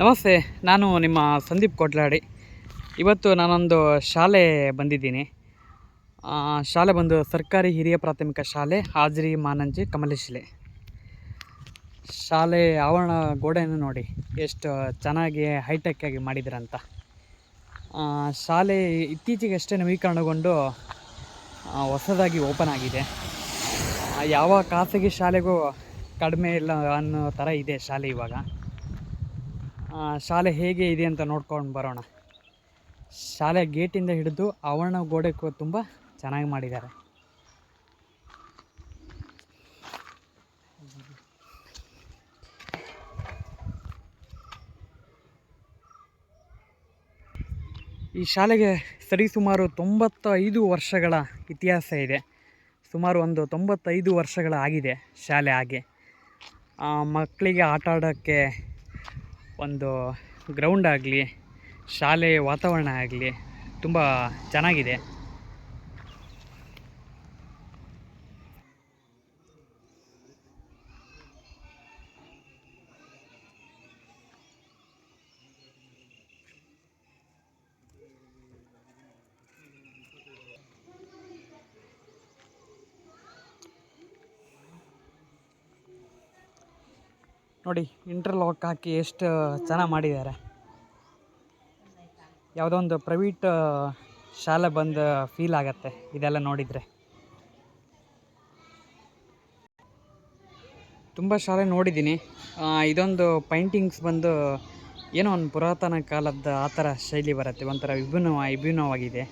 ನಮಸ್ತೆ, ನಾನು ನಿಮ್ಮ ಸಂದೀಪ್ ಕೊಟ್ಲಾಡಿ ಇವತ್ತು ನಾನೊಂದು ಶಾಲೆ ಬಂದಿದ್ದೀನಿ. ಶಾಲೆ ಬಂದು ಸರ್ಕಾರಿ ಹಿರಿಯ ಪ್ರಾಥಮಿಕ ಶಾಲೆ, ಹಾಜರಿ, ಮಾನಂಜಿ, ಕಮಲೇಶಿಲೆ. ಶಾಲೆ ಆವರಣ ಗೋಡೆಯನ್ನು ನೋಡಿ ಎಷ್ಟು ಚೆನ್ನಾಗಿ ಹೈಟೆಕ್ ಆಗಿ ಮಾಡಿದ್ರಂತ. ಶಾಲೆ ಇತ್ತೀಚೆಗೆ ಅಷ್ಟೇ ನವೀಕರಣಗೊಂಡು ಹೊಸದಾಗಿ ಓಪನ್ ಆಗಿದೆ. ಯಾವ ಖಾಸಗಿ ಶಾಲೆಗೂ ಕಡಿಮೆ ಇಲ್ಲ ಅನ್ನೋ ಥರ ಇದೆ ಶಾಲೆ ಇವಾಗ. ಶಾಲೆ ಹೇಗೆ ಇದೆ ಅಂತ ನೋಡ್ಕೊಂಡು ಬರೋಣ. ಶಾಲೆ ಗೇಟಿಂದ ಹಿಡಿದು ಆವರಣ ಗೋಡೆಗೂ ತುಂಬ ಚೆನ್ನಾಗಿ ಮಾಡಿದ್ದಾರೆ. ಈ ಶಾಲೆಗೆ ಸರಿ ಸುಮಾರು ತೊಂಬತ್ತೈದು ವರ್ಷಗಳ ಇತಿಹಾಸ ಇದೆ. ಸುಮಾರು ಒಂದು ತೊಂಬತ್ತೈದು ವರ್ಷಗಳ ಆಗಿದೆ ಶಾಲೆ ಹಾಗೆ. ಮಕ್ಕಳಿಗೆ ಆಟ ಆಡೋಕ್ಕೆ ಒಂದು ಗ್ರೌಂಡ್ ಆಗಲಿ ಶಾಲೆ ವಾತಾವರಣ ಆಗಲಿ ತುಂಬ ಚೆನ್ನಾಗಿದೆ. ನೋಡಿ ಇಂಟರ್ಲಾಕ್ ಹಾಕಿ ಎಷ್ಟು ಚೆನ್ನಾಗಿ ಮಾಡಿದ್ದಾರೆ. ಯಾವುದೋ ಒಂದು ಪ್ರೈವೇಟ್ ಶಾಲೆ ಬಂದು ಫೀಲ್ ಆಗತ್ತೆ, ಇದೆಲ್ಲ ನೋಡಿದರೆ. ತುಂಬ ಶಾಲೆ ನೋಡಿದ್ದೀನಿ. ಇದೊಂದು ಪೈಂಟಿಂಗ್ಸ್ ಬಂದು ಏನೋ ಒಂದು ಪುರಾತನ ಕಾಲದ ಆ ಥರ ಶೈಲಿ ಬರುತ್ತೆ, ಒಂಥರ ವಿಭಿನ್ನ, ವಿಭಿನ್ನವಾಗಿದೆ.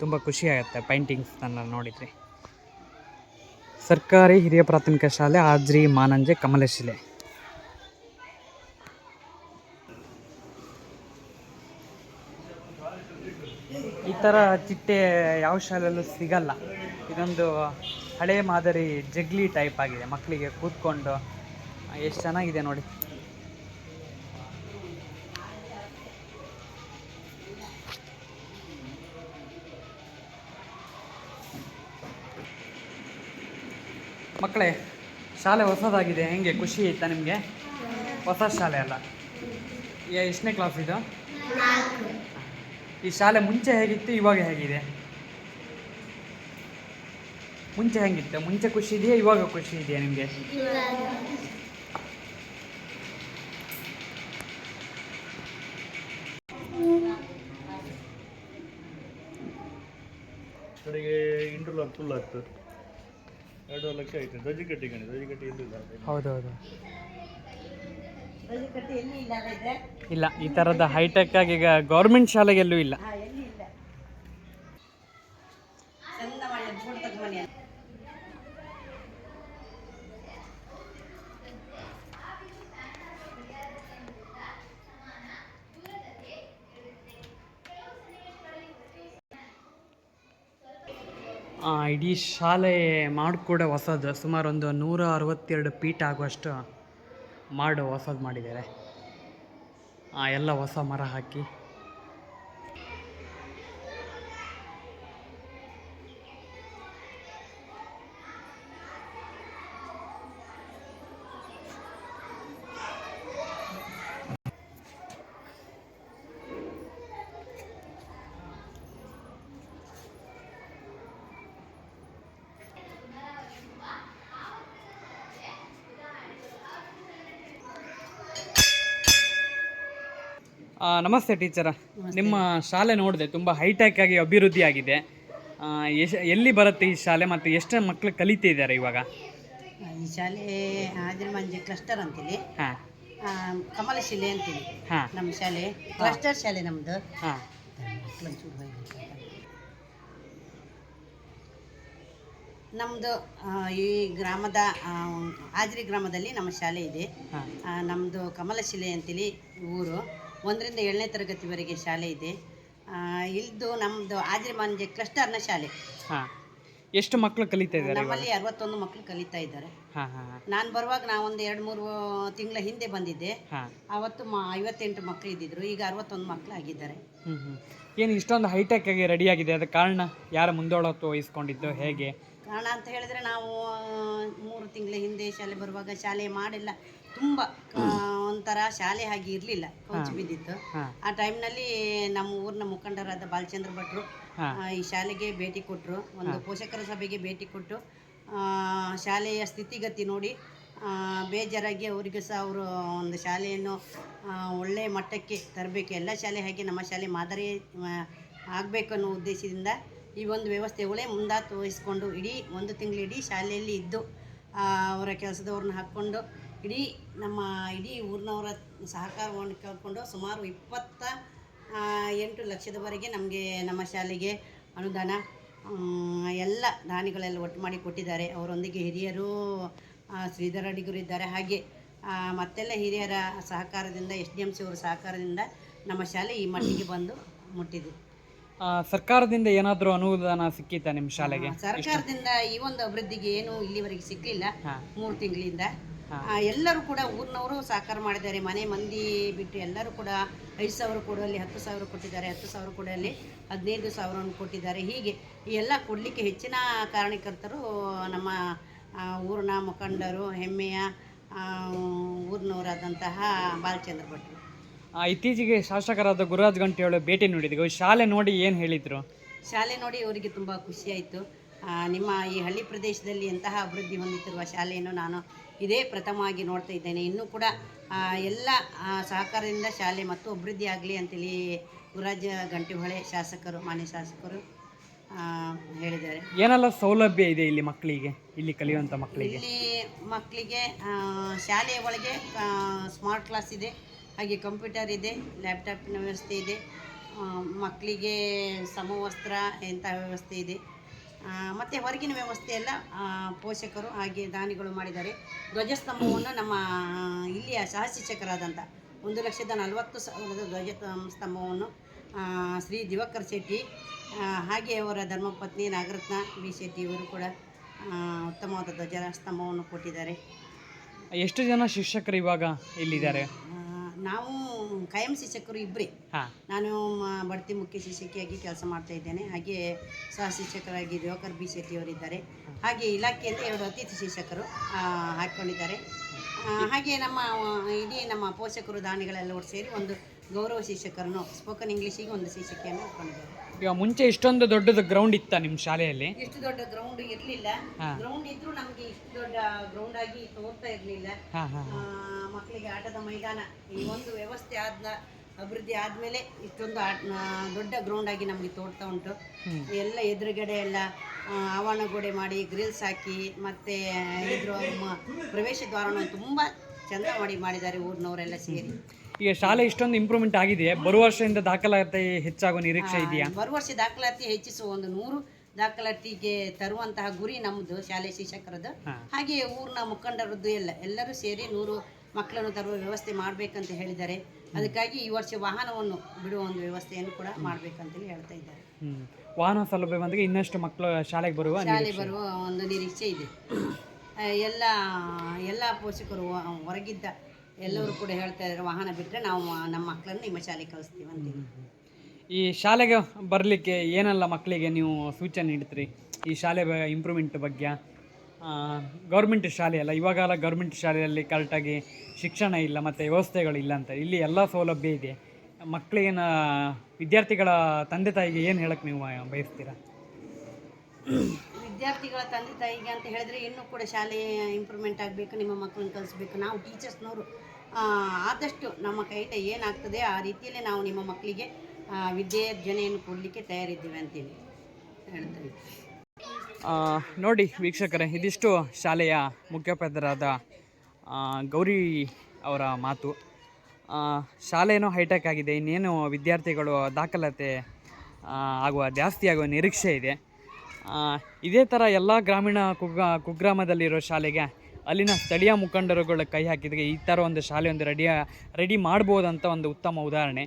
ತುಂಬ ಖುಷಿ ಆಗುತ್ತೆ ಪೈಂಟಿಂಗ್ಸ್ನೆಲ್ಲ ನೋಡಿದರೆ. ಸರ್ಕಾರಿ ಹಿರಿಯ ಪ್ರಾಥಮಿಕ ಶಾಲೆ ಆಜ್ರಿ ಮಾನಂಜೆ ಕಮಲಶಿಲೆ. ಥರ ಚಿಟ್ಟೆ ಯಾವ ಶಾಲೆಯಲ್ಲೂ ಸಿಗಲ್ಲ. ಇದೊಂದು ಹಳೆ ಮಾದರಿ ಜಗ್ಲಿ ಟೈಪ್ ಆಗಿದೆ. ಮಕ್ಕಳಿಗೆ ಕೂತ್ಕೊಂಡು ಎಷ್ಟು ಚೆನ್ನಾಗಿದೆ ನೋಡಿ. ಮಕ್ಕಳೇ, ಶಾಲೆ ಹೊಸದಾಗಿದೆ. ಹೆಂಗೆ? ಖುಷಿ ಆಯ್ತಾ ನಿಮಗೆ? ಹೊಸ ಶಾಲೆ ಅಲ್ಲ. ಎಷ್ಟನೇ ಕ್ಲಾಸ್ ಇದು? ಈ ಶಾಲೆ ಮುಂಚೆ ಹೇಗಿತ್ತು ಇವಾಗ ಹೇಗಿದೆ? ಮುಂಚೆ ಹೆಂಗಿತ್ತು? ಮುಂಚೆ ಖುಷಿ ಇದೆಯಾ ಇವಾಗ ಖುಷಿ ಇದೆಯಾ ನಿಮಗೆ? ಕಡೆಗೆ ಇಂಟರ್ಲಾಕ್ ಫುಲ್ ಆಗ್ತದೆ. ಎರಡು ಲಕ್ಷ ಆಯ್ತು ಧ್ವಜ ಕಟ್ಟಿ ಕಣಿ ಧ್ವಜ ಕಟ್ಟಿ ಹೌದು ಹೌದೌದು. ಇಲ್ಲ ಈ ಥರದ ಹೈಟೆಕ್ ಆಗಿ ಈಗ ಗೌರ್ಮೆಂಟ್ ಶಾಲೆಗೆಲ್ಲೂ ಇಲ್ಲ. ಆ, ಇಡೀ ಶಾಲೆ ಮಾಡಿಕೊಡೋ ಕೂಡ ಹೊಸದು ಸುಮಾರು ಒಂದು ನೂರ ಅರವತ್ತೆರಡು ಪೀಟ್ ಆಗುವಷ್ಟು ಮಾಡು ಹೊಸದು ಮಾಡಿದ್ದಾರೆ. ಎಲ್ಲ ಹೊಸ ಮರ ಹಾಕಿ ನಮಸ್ತೆ ಟೀಚರ. ನಿಮ್ಮ ಶಾಲೆ ನೋಡಿದೆ ತುಂಬ ಹೈಟೆಕ್ ಆಗಿ ಅಭಿವೃದ್ಧಿ ಆಗಿದೆ. ಎಲ್ಲಿ ಬರುತ್ತೆ ಈ ಶಾಲೆ ಮತ್ತು ಎಷ್ಟು ಮಕ್ಕಳು ಕಲಿತಿದ್ದಾರೆ ಇವಾಗ? ಈ ಶಾಲೆ ಹಾಜರಿ ಮಂಜಿ ಕ್ಲಸ್ಟರ್ ಅಂತೇಳಿ ಹಾಂ. ಕಮಲಶಿಲೆ ಅಂತೇಳಿ ಹಾಂ. ನಮ್ಮ ಶಾಲೆ. ಕ್ಲಸ್ಟರ್ ಶಾಲೆ ನಮ್ಮದು ಹಾಂ. ನಮ್ಮದು ಈ ಗ್ರಾಮದ ಹಾಜರಿ ಗ್ರಾಮದಲ್ಲಿ ನಮ್ಮ ಶಾಲೆ ಇದೆ. ನಮ್ಮದು ಕಮಲಶಿಲೆ ಅಂತೇಳಿ ಊರು. ಒಂದರಿಂದ ಏಳನೇ ತರಗತಿವರೆಗೆ ಶಾಲೆ ಇದೆ. ಆ, ಇಲ್ದು ನಮ್ಮದು ಆದ್ರೆ ಮಾಂಜೆ ಕ್ಲಸ್ಟರ್ನ ಶಾಲೆ. ಹಾಂ. ಎಷ್ಟು ಮಕ್ಕಳು ಕಲಿತಾ ಇದ್ದಾರೆ ನಮ್ಮಲ್ಲಿ ಅರವತ್ತೊಂದು ಮಕ್ಕಳು ಕಲಿತಾ ಇದ್ದಾರೆ. ನಾನು ಬರುವಾಗ ನಾವೊಂದು ಎರಡು ಮೂರು ತಿಂಗಳ ಹಿಂದೆ ಬಂದಿದ್ದೆ. ಅವತ್ತು ಐವತ್ತೆಂಟು ಮಕ್ಕಳು ಇದ್ದಿದ್ರು. ಈಗ ಅರವತ್ತೊಂದು ಮಕ್ಕಳು ಆಗಿದ್ದಾರೆ. ಏನು ಇಷ್ಟೊಂದು ಹೈಟೆಕ್ ಆಗಿ ರೆಡಿ ಆಗಿದೆ? ಅದಕ್ಕೆ ಕಾರಣ ಯಾರ ಮುಂದೋಳತ್ತು ವಹಿಸ್ಕೊಂಡಿದ್ದು ಹೇಗೆ? ಕಾರಣ ಅಂತ ಹೇಳಿದ್ರೆ ನಾವು ಮೂರು ತಿಂಗಳ ಹಿಂದೆ ಶಾಲೆ ಬರುವಾಗ ಶಾಲೆ ಮಾಡಿಲ್ಲ. ತುಂಬ ಒಂಥರ ಶಾಲೆ ಹಾಗೆ ಇರಲಿಲ್ಲ. ಕೌಚು ಬಿದ್ದಿತ್ತು. ಆ ಟೈಮ್ನಲ್ಲಿ ನಮ್ಮ ಊರಿನ ಮುಖಂಡರಾದ ಬಾಲಚಂದ್ರ ಭಟ್ರು ಈ ಶಾಲೆಗೆ ಭೇಟಿ ಕೊಟ್ಟರು ಒಂದು ಪೋಷಕರ ಸಭೆಗೆ ಭೇಟಿ ಕೊಟ್ಟು ಆ, ಶಾಲೆಯ ಸ್ಥಿತಿಗತಿ ನೋಡಿ ಆ, ಬೇಜಾರಾಗಿ ಅವರಿಗೆ ಸಹ ಅವರು ಒಂದು ಶಾಲೆಯನ್ನು ಆ, ಒಳ್ಳೆಯ ಮಟ್ಟಕ್ಕೆ ತರಬೇಕು. ಎಲ್ಲ ಶಾಲೆ ಹಾಗೆ ನಮ್ಮ ಶಾಲೆ ಮಾದರಿ ಆಗಬೇಕು ಅನ್ನೋ ಉದ್ದೇಶದಿಂದ ಈ ಒಂದು ವ್ಯವಸ್ಥೆ ಒಳ್ಳೆ ಮುಂದಾತು ವಹಿಸ್ಕೊಂಡು ಇಡೀ ಒಂದು ತಿಂಗಳು ಇಡೀ ಶಾಲೆಯಲ್ಲಿ ಇದ್ದು ಆ, ಅವರ ಕೆಲಸದವ್ರನ್ನ ಹಾಕ್ಕೊಂಡು ಇಡೀ ನಮ್ಮ ಇಡೀ ಊರಿನವರ ಸಹಕಾರವನ್ನು ಕೇಳಿಕೊಂಡು ಸುಮಾರು ಇಪ್ಪತ್ತ ಎಂಟು ಲಕ್ಷದವರೆಗೆ ನಮಗೆ ನಮ್ಮ ಶಾಲೆಗೆ ಅನುದಾನ ಎಲ್ಲ ದಾನಿಗಳೆಲ್ಲ ಒಟ್ಟು ಮಾಡಿ ಕೊಟ್ಟಿದ್ದಾರೆ. ಅವರೊಂದಿಗೆ ಹಿರಿಯರು ಶ್ರೀಧರ ಅಡಿಗರು ಇದ್ದಾರೆ. ಹಾಗೆ ಮತ್ತೆಲ್ಲ ಹಿರಿಯರ ಸಹಕಾರದಿಂದ ಎಸ್ ಡಿ ಎಂ ಸಿ ಅವರ ಸಹಕಾರದಿಂದ ನಮ್ಮ ಶಾಲೆ ಈ ಮಟ್ಟಿಗೆ ಬಂದು ಮುಟ್ಟಿದೆ. ಸರ್ಕಾರದಿಂದ ಏನಾದರೂ ಅನುದಾನ ಸಿಕ್ಕಿತ್ತಾ ನಿಮ್ಮ ಶಾಲೆಗೆ? ಸರ್ಕಾರದಿಂದ ಈ ಒಂದು ಅಭಿವೃದ್ಧಿಗೆ ಏನು ಇಲ್ಲಿವರೆಗೆ ಸಿಕ್ಕಲಿಲ್ಲ ಮೂರು ತಿಂಗಳಿಂದ. ಎಲ್ಲರೂ ಕೂಡ ಊರಿನವರು ಸಹಕಾರ ಮಾಡಿದ್ದಾರೆ. ಮನೆ ಮಂದಿ ಬಿಟ್ಟು ಎಲ್ಲರೂ ಕೂಡ ಐದು ಸಾವಿರ ಅಲ್ಲಿ ಹತ್ತು ಸಾವಿರ ಕೊಟ್ಟಿದ್ದಾರೆ. ಹತ್ತು ಸಾವಿರ ಅಲ್ಲಿ ಹದಿನೈದು ಸಾವಿರವನ್ನು ಕೊಟ್ಟಿದ್ದಾರೆ. ಹೀಗೆ ಈ ಎಲ್ಲ ಕೊಡಲಿಕ್ಕೆ ಹೆಚ್ಚಿನ ಕಾರಣಕರ್ತರು ನಮ್ಮ ಊರಿನ ಮುಖಂಡರು ಹೆಮ್ಮೆಯ ಊರಿನವರಾದಂತಹ ಬಾಲಚಂದ್ರ ಭಟ್ರು ಇತ್ತೀಚೆಗೆ ಶಾಸಕರಾದ ಗುರುರಾಜ್ ಗಂಟೆಯವರು ಭೇಟಿ ನೋಡಿದ್ವಿ ಶಾಲೆ ನೋಡಿ ಏನು ಹೇಳಿದರು? ಶಾಲೆ ನೋಡಿ ಅವರಿಗೆ ತುಂಬ ಖುಷಿಯಾಯಿತು ನಿಮ್ಮ ಈ ಹಳ್ಳಿ ಪ್ರದೇಶದಲ್ಲಿ ಎಂತಹ ಅಭಿವೃದ್ಧಿ ಹೊಂದುತ್ತಿರುವ ಶಾಲೆಯನ್ನು ನಾನು ಇದೇ ಪ್ರಥಮವಾಗಿ ನೋಡ್ತಾ ಇದ್ದೇನೆ. ಇನ್ನೂ ಕೂಡ ಎಲ್ಲ ಸಹಕಾರದಿಂದ ಶಾಲೆ ಮತ್ತು ಅಭಿವೃದ್ಧಿ ಆಗಲಿ ಅಂತೇಳಿ ಗುರಾಜ ಗಂಟಿಹೊಳೆ ಶಾಸಕರು ಮಾನ್ಯ ಶಾಸಕರು ಹೇಳಿದ್ದಾರೆ. ಏನೆಲ್ಲ ಸೌಲಭ್ಯ ಇದೆ ಇಲ್ಲಿ ಮಕ್ಕಳಿಗೆ ಇಲ್ಲಿ ಕಲಿಯುವಂಥ ಮಕ್ಕಳಿಗೆ? ಇಲ್ಲಿ ಮಕ್ಕಳಿಗೆ ಶಾಲೆಯ ಒಳಗೆ ಸ್ಮಾರ್ಟ್ ಕ್ಲಾಸ್ ಇದೆ ಹಾಗೆ ಕಂಪ್ಯೂಟರ್ ಇದೆ ಲ್ಯಾಪ್ಟಾಪಿನ ವ್ಯವಸ್ಥೆ ಇದೆ ಮಕ್ಕಳಿಗೆ ಸಮವಸ್ತ್ರ ಇಂಥ ವ್ಯವಸ್ಥೆ ಇದೆ. ಮತ್ತು ಹೊರಗಿನ ವ್ಯವಸ್ಥೆಯೆಲ್ಲ ಪೋಷಕರು ಹಾಗೆ ದಾನಿಗಳು ಮಾಡಿದ್ದಾರೆ. ಧ್ವಜಸ್ತಂಭವನ್ನು ನಮ್ಮ ಇಲ್ಲಿಯ ಸಹ ಶಿಕ್ಷಕರಾದಂಥ ಒಂದು ಲಕ್ಷದ ನಲವತ್ತು ಸಾವಿರದ ಧ್ವಜ ಸ್ತಂಭವನ್ನು ಶ್ರೀ ದಿವಕರ್ ಶೆಟ್ಟಿ ಹಾಗೆ ಅವರ ಧರ್ಮಪತ್ನಿ ನಾಗರತ್ನ ಬಿ ಶೆಟ್ಟಿ ಇವರು ಕೂಡ ಉತ್ತಮವಾದ ಧ್ವಜ ಸ್ತಂಭವನ್ನು ಕೊಟ್ಟಿದ್ದಾರೆ. ಎಷ್ಟು ಜನ ಶಿಕ್ಷಕರು ಇವಾಗ ಇಲ್ಲಿದ್ದಾರೆ? ನಾವು ಕಾಯಂ ಶಿಕ್ಷಕರು ಇಬ್ಬರೇ ನಾನು ಬಡ್ತಿ ಮುಖ್ಯ ಶಿಕ್ಷಕಿಯಾಗಿ ಕೆಲಸ ಮಾಡ್ತಾ ಇದ್ದೇನೆ. ಹಾಗೆ ಸಹ ಶಿಕ್ಷಕರಾಗಿ ದಿವಾಕರ್ ಬಿ. ಶೆಟ್ಟಿಯವರಿದ್ದಾರೆ ಹಾಗೆ ಇಲಾಖೆಯಿಂದ ಎರಡು ಅತಿಥಿ ಶಿಕ್ಷಕರು ಆ, ಹಾಕ್ಕೊಂಡಿದ್ದಾರೆ. ಹಾಗೆ ನಮ್ಮ ಇಡೀ ನಮ್ಮ ಪೋಷಕರು ದಾನಿಗಳೆಲ್ಲ ಒಟ್ಟು ಸೇರಿ ಒಂದು ಗೌರವ ಶಿಕ್ಷಕರನ್ನು ಸ್ಪೋಕನ್ ಇಂಗ್ಲೀಷಿಗೆ ಒಂದು ಶಿಕ್ಷಕಿಯನ್ನು ಹಾಕ್ಕೊಂಡಿದ್ದಾರೆ ಈಗ ಮುಂಚೆ ಇಷ್ಟೊಂದು ದೊಡ್ಡದು ಗ್ರೌಂಡ್ ಇತ್ತ ನಿಮ್ಮ ಶಾಲೆಯಲ್ಲಿ? ಇಷ್ಟು ದೊಡ್ಡ ಗ್ರೌಂಡ್ ಇರಲಿಲ್ಲ. ಹಾ. ಗ್ರೌಂಡ್ ಇದ್ರೂ ನಮಗೆ ಇಷ್ಟು ದೊಡ್ಡ ಗ್ರೌಂಡ್ ಆಗಿ ತೋರ್ತಾ ಇರಲಿಲ್ಲ. ಹಾಂ ಹಾಂ ಆ, ಮಕ್ಕಳಿಗೆ ಆಟದ ಮೈದಾನ ಈ ಒಂದು ವ್ಯವಸ್ಥೆ ಆದ ಅಭಿವೃದ್ಧಿ ಆದ್ಮೇಲೆ ಇಷ್ಟೊಂದು ಆಟ ಆ, ದೊಡ್ಡ ಗ್ರೌಂಡ್ ಆಗಿ ನಮಗೆ ತೋರ್ತಾ ಉಂಟು. ಎಲ್ಲ ಎದುರುಗಡೆ ಎಲ್ಲ ಆ, ಆವರಣಗೋಡೆ ಮಾಡಿ ಗ್ರಿಲ್ಸ್ ಹಾಕಿ ಮತ್ತೆ ಇದ್ರ ಮ- ಪ್ರವೇಶ ದ್ವಾರನ ತುಂಬಾ ಚಂದ ಮಾಡಿ ಮಾಡಿದ್ದಾರೆ ಊರಿನವರೆಲ್ಲ ಸೇರಿ. ಈಗ ಶಾಲೆ ಇಷ್ಟೊಂದು ಇಂಪ್ರೂವ್ಮೆಂಟ್ ಆಗಿದೆ. ಬರುವ ವರ್ಷದಿಂದ ದಾಖಲಾತಿ ಹೆಚ್ಚಾಗುವ ನಿರೀಕ್ಷೆ ಇದೆಯಾ? ಬರುವ ವರ್ಷ ದಾಖಲಾತಿ ಹೆಚ್ಚಿಸುವ ಒಂದು ನೂರು ದಾಖಲಾತಿಗೆ ತರುವಂತಹ ಗುರಿ ನಮ್ಮದು ಶಾಲೆ ಶಿಕ್ಷಕರದ್ದು. ಹಾಗೆ ಊರಿನ ಮುಖಂಡರದ್ದು ಎಲ್ಲ ಎಲ್ಲರೂ ಸೇರಿ ನೂರು ಮಕ್ಕಳನ್ನು ತರುವ ವ್ಯವಸ್ಥೆ ಮಾಡಬೇಕಂತ ಹೇಳಿದ್ದಾರೆ. ಅದಕ್ಕಾಗಿ ಈ ವರ್ಷ ವಾಹನವನ್ನು ಬಿಡುವ ಒಂದು ವ್ಯವಸ್ಥೆಯನ್ನು ಕೂಡ ಮಾಡಬೇಕಂತೇಳಿ ಹೇಳ್ತಾ ಇದ್ದಾರೆ. ವಾಹನ ಸೌಲಭ್ಯ ಬಂದಾಗ ಇನ್ನಷ್ಟು ಮಕ್ಕಳು ಶಾಲೆಗೆ ಬರುವ ಶಾಲೆ ಬರುವ ಒಂದು ನಿರೀಕ್ಷೆ ಇದೆ. ಎಲ್ಲ ಎಲ್ಲ ಪೋಷಕರು ಹೊರಗಿದ್ದ ಎಲ್ಲರೂ ಕೂಡ ಹೇಳ್ತಾ ಇದ್ದಾರೆ ವಾಹನ ಬಿಟ್ಟರೆ ನಾವು ನಮ್ಮ ಮಕ್ಕಳನ್ನು ನಿಮ್ಮ ಶಾಲೆಗೆ ಕಳಿಸ್ತೀವಿ ಅಂತೀವಿ. ಈ ಶಾಲೆಗೆ ಬರಲಿಕ್ಕೆ ಏನೆಲ್ಲ ಮಕ್ಕಳಿಗೆ ನೀವು ಸೂಚನೆ ನೀಡ್ತೀರಿ ಈ ಶಾಲೆ ಇಂಪ್ರೂವ್ಮೆಂಟ್ ಬಗ್ಗೆ ಗೌರ್ಮೆಂಟ್ ಶಾಲೆ ಅಲ್ಲ, ಇವಾಗೆಲ್ಲ ಗೌರ್ಮೆಂಟ್ ಶಾಲೆಯಲ್ಲಿ ಕರೆಕ್ಟಾಗಿ ಶಿಕ್ಷಣ ಇಲ್ಲ ಮತ್ತು ವ್ಯವಸ್ಥೆಗಳಿಲ್ಲ ಅಂತ. ಇಲ್ಲಿ ಎಲ್ಲ ಸೌಲಭ್ಯ ಇದೆ. ಮಕ್ಕಳಿಗೇನ ವಿದ್ಯಾರ್ಥಿಗಳ ತಂದೆ ತಾಯಿಗೆ ಏನು ಹೇಳಕ್ಕೆ ನೀವು ಬಯಸ್ತೀರಾ? ವಿದ್ಯಾರ್ಥಿಗಳ ತಂದೆ ತಾಯಿಗೆ ಅಂತ ಹೇಳಿದ್ರೆ ಇನ್ನೂ ಕೂಡ ಶಾಲೆ ಇಂಪ್ರೂವ್ಮೆಂಟ್ ಆಗಬೇಕು ನಿಮ್ಮ ಮಕ್ಕಳನ್ನ ಕಲಿಸ್ಬೇಕು. ನಾವು ಟೀಚರ್ಸ್ನವರು ಆದಷ್ಟು ನಮ್ಮ ಕೈಯಿಂದ ಏನಾಗ್ತದೆ ಆ ರೀತಿಯಲ್ಲಿ ನಾವು ನಿಮ್ಮ ಮಕ್ಕಳಿಗೆ ವಿದ್ಯೆಯ ವಿದ್ಯಾರ್ಜನೆಯನ್ನು ಕೊಡಲಿಕ್ಕೆ ತಯಾರಿದ್ದೀವಿ ಅಂತೇಳಿ ಹೇಳ್ತೀನಿ ಇದ್ದೀವಿ ನೋಡಿ ವೀಕ್ಷಕರೇ ಇದಿಷ್ಟು ಶಾಲೆಯ ಮುಖ್ಯೋಪಾಧ್ಯಾಯರಾದ ಆ, ಗೌರಿ ಅವರ ಮಾತು. ಶಾಲೆಯೂ ಹೈಟೆಕ್ ಆಗಿದೆ ಇನ್ನೇನು ವಿದ್ಯಾರ್ಥಿಗಳು ದಾಖಲಾತಿ ಆಗುವ ಜಾಸ್ತಿ ಆಗುವ ನಿರೀಕ್ಷೆ ಇದೆ. ಇದೇ ಥರ ಎಲ್ಲ ಗ್ರಾಮೀಣ ಕುಗ್ಗ, ಕುಗ್ರಾಮದಲ್ಲಿರೋ ಶಾಲೆಗೆ ಅಲ್ಲಿನ ಸ್ಥಳೀಯ ಮುಖಂಡರುಗಳ ಕೈ ಹಾಕಿದರೆ ಈ ಥರ ಒಂದು ಶಾಲೆ ಒಂದು ರೆಡಿ ರೆಡಿ ಮಾಡ್ಬೋದಂತ ಒಂದು ಉತ್ತಮ ಉದಾಹರಣೆ.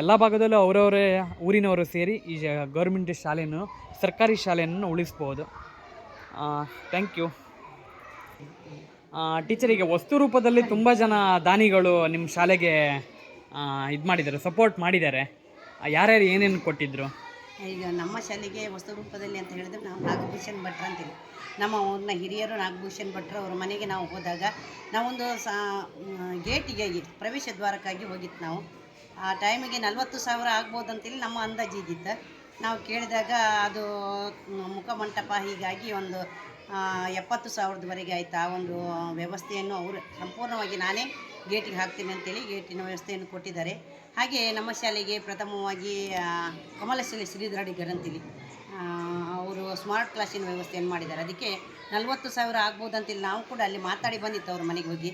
ಎಲ್ಲ ಭಾಗದಲ್ಲೂ ಅವರವರೇ ಊರಿನವರು ಸೇರಿ ಈ ಗೌರ್ಮೆಂಟ್ ಶಾಲೆಯನ್ನು, ಸರ್ಕಾರಿ ಶಾಲೆಯನ್ನು ಉಳಿಸ್ಬೋದು. ಥ್ಯಾಂಕ್ ಯು ಟೀಚರಿಗೆ ವಸ್ತು ರೂಪದಲ್ಲಿ ತುಂಬ ಜನ ದಾನಿಗಳು ನಿಮ್ಮ ಶಾಲೆಗೆ ಇದು ಮಾಡಿದ್ದಾರೆ ಸಪೋರ್ಟ್ ಮಾಡಿದ್ದಾರೆ. ಯಾರ್ಯಾರು ಏನೇನು ಕೊಟ್ಟಿದ್ದರು ಈಗ ನಮ್ಮ ಶಾಲೆಗೆ ವಸ್ತು ರೂಪದಲ್ಲಿ ಅಂತ ಹೇಳಿದ್ರೆ ನಾವು ನಾಗಭೂಷಣ್ ಭಟ್ರ ಅಂತೀವಿ. ನಮ್ಮ ಊರಿನ ಹಿರಿಯರು ನಾಗಭೂಷಣ್ ಭಟ್ರು ಅವ್ರ ಮನೆಗೆ ನಾವು ಹೋದಾಗ ನಾವೊಂದು ಸಾ ಗೇಟಿಗೆ ಪ್ರವೇಶ ದ್ವಾರಕ್ಕಾಗಿ ಹೋಗಿತ್ತು ನಾವು. ಆ ಟೈಮಿಗೆ ನಲ್ವತ್ತು ಸಾವಿರ ಆಗ್ಬೋದು ಅಂತೇಳಿ ನಮ್ಮ ಅಂದಾಜು ಇದ್ದಿತ್ತು ನಾವು ಕೇಳಿದಾಗ ಅದು ಮುಖಮಂಟಪ ಹೀಗಾಗಿ ಒಂದು ಎಪ್ಪತ್ತು ಸಾವಿರದವರೆಗೆ ಆಯಿತು ಆ ಒಂದು ವ್ಯವಸ್ಥೆಯನ್ನು ಅವರು ಸಂಪೂರ್ಣವಾಗಿ ನಾನೇ ಗೇಟಿಗೆ ಹಾಕ್ತೀನಿ ಅಂತೇಳಿ ಗೇಟಿನ ವ್ಯವಸ್ಥೆಯನ್ನು ಕೊಟ್ಟಿದ್ದಾರೆ. ಹಾಗೆ ನಮ್ಮ ಶಾಲೆಗೆ ಪ್ರಥಮವಾಗಿ ಕಮಲಶಿಲೆ ಶ್ರೀಧರಡಿಗರ್ ಅಂತೇಳಿ ಅವರು ಸ್ಮಾರ್ಟ್ ಕ್ಲಾಸಿನ ವ್ಯವಸ್ಥೆಯನ್ನು ಮಾಡಿದ್ದಾರೆ. ಅದಕ್ಕೆ ನಲವತ್ತು ಸಾವಿರ ಆಗ್ಬೋದು ಅಂತೇಳಿ ನಾವು ಕೂಡ ಅಲ್ಲಿ ಮಾತಾಡಿ ಬಂದಿತ್ತು ಅವ್ರ ಮನೆಗೆ ಹೋಗಿ.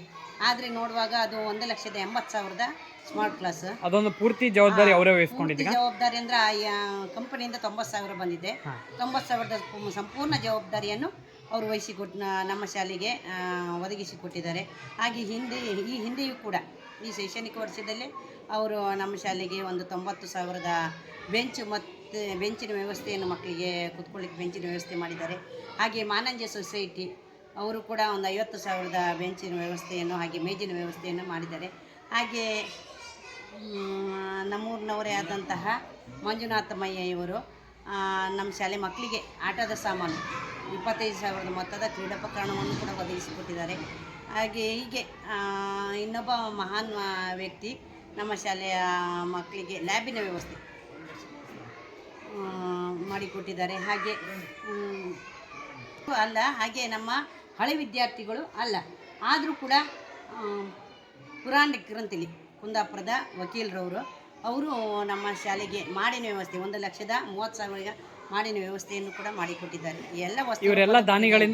ಆದರೆ ನೋಡುವಾಗ ಅದು ಒಂದು ಲಕ್ಷದ ಎಂಬತ್ತು ಸಾವಿರದ ಸ್ಮಾರ್ಟ್ ಕ್ಲಾಸ್. ಅದೊಂದು ಪೂರ್ತಿ ಜವಾಬ್ದಾರಿ ಅವರೇ ವಹಿಸ್ಕೊಂಡಿದ್ದೆ ಜವಾಬ್ದಾರಿ ಅಂದ್ರೆ ಆ ಕಂಪನಿಯಿಂದ ತೊಂಬತ್ತು ಸಾವಿರ ಬಂದಿದೆ. ತೊಂಬತ್ತು ಸಾವಿರದ ಸಂಪೂರ್ಣ ಜವಾಬ್ದಾರಿಯನ್ನು ಅವರು ವಹಿಸಿಕೊಟ್ಟು ನಮ್ಮ ಶಾಲೆಗೆ ಒದಗಿಸಿ ಒದಗಿಸಿಕೊಟ್ಟಿದ್ದಾರೆ ಹಾಗೆ ಹಿಂದೆ, ಈ ಹಿಂದೆಯೂ ಕೂಡ, ಈ ಶೈಕ್ಷಣಿಕ ವರ್ಷದಲ್ಲೇ ಅವರು ನಮ್ಮ ಶಾಲೆಗೆ ಒಂದು ತೊಂಬತ್ತು ಸಾವಿರದ ಬೆಂಚ್ ಮತ್ತು, ಬೆಂಚಿನ ವ್ಯವಸ್ಥೆಯನ್ನು ಮಕ್ಕಳಿಗೆ ಕುತ್ಕೊಳ್ಳಿಕ್ಕೆ ಬೆಂಚಿನ ವ್ಯವಸ್ಥೆ ಮಾಡಿದ್ದಾರೆ. ಹಾಗೆ ಮಾನಂಜ ಸೊಸೈಟಿ, ಅವರು ಕೂಡ ಒಂದು ಐವತ್ತು ಸಾವಿರದ ಬೆಂಚಿನ ವ್ಯವಸ್ಥೆಯನ್ನು, ಹಾಗೆ ಮೇಜಿನ ವ್ಯವಸ್ಥೆಯನ್ನು ಮಾಡಿದ್ದಾರೆ. ಹಾಗೆ ನಮ್ಮೂರಿನವರೇ ಆದಂತಹ ಮಂಜುನಾಥ ಮಯ್ಯ ಇವರು ನಮ್ಮ ಶಾಲೆ ಮಕ್ಕಳಿಗೆ ಆಟದ ಸಾಮಾನು ಇಪ್ಪತ್ತೈದು ಸಾವಿರದ ಮೊತ್ತದ ಕ್ರೀಡೋಪಕರಣವನ್ನು ಕೂಡ ಒದಗಿಸಿಕೊಟ್ಟಿದ್ದಾರೆ. ಹಾಗೆ ಹೀಗೆ ಇನ್ನೊಬ್ಬ ಮಹಾನ್ ವ್ಯಕ್ತಿ ನಮ್ಮ ಶಾಲೆಯ ಮಕ್ಕಳಿಗೆ ಲ್ಯಾಬಿನ ವ್ಯವಸ್ಥೆ ಮಾಡಿಕೊಟ್ಟಿದ್ದಾರೆ. ಹಾಗೆ ಅಲ್ಲ, ಹಾಗೆ ನಮ್ಮ ಹಳೆ ವಿದ್ಯಾರ್ಥಿಗಳು ಅಲ್ಲ, ಆದರೂ ಕೂಡ ಪುರಾಣಿಕರು ಅಂತೇಳಿ ಕುಂದಾಪುರದ ವಕೀಲರವರು, ಅವರು ನಮ್ಮ ಶಾಲೆಗೆ ಮಾಡಿನ ವ್ಯವಸ್ಥೆ, ಒಂದು ಲಕ್ಷದ ಮೂವತ್ತು ಸಾವಿರ ಮಾಡಿನ ವ್ಯವಸ್ಥೆಯನ್ನು ಕೂಡ ಮಾಡಿಕೊಟ್ಟಿದ್ದಾರೆ. ಎಲ್ಲ ವಸ್ತು ಇವರೆಲ್ಲ ದಾನಿಗಳಿಂದ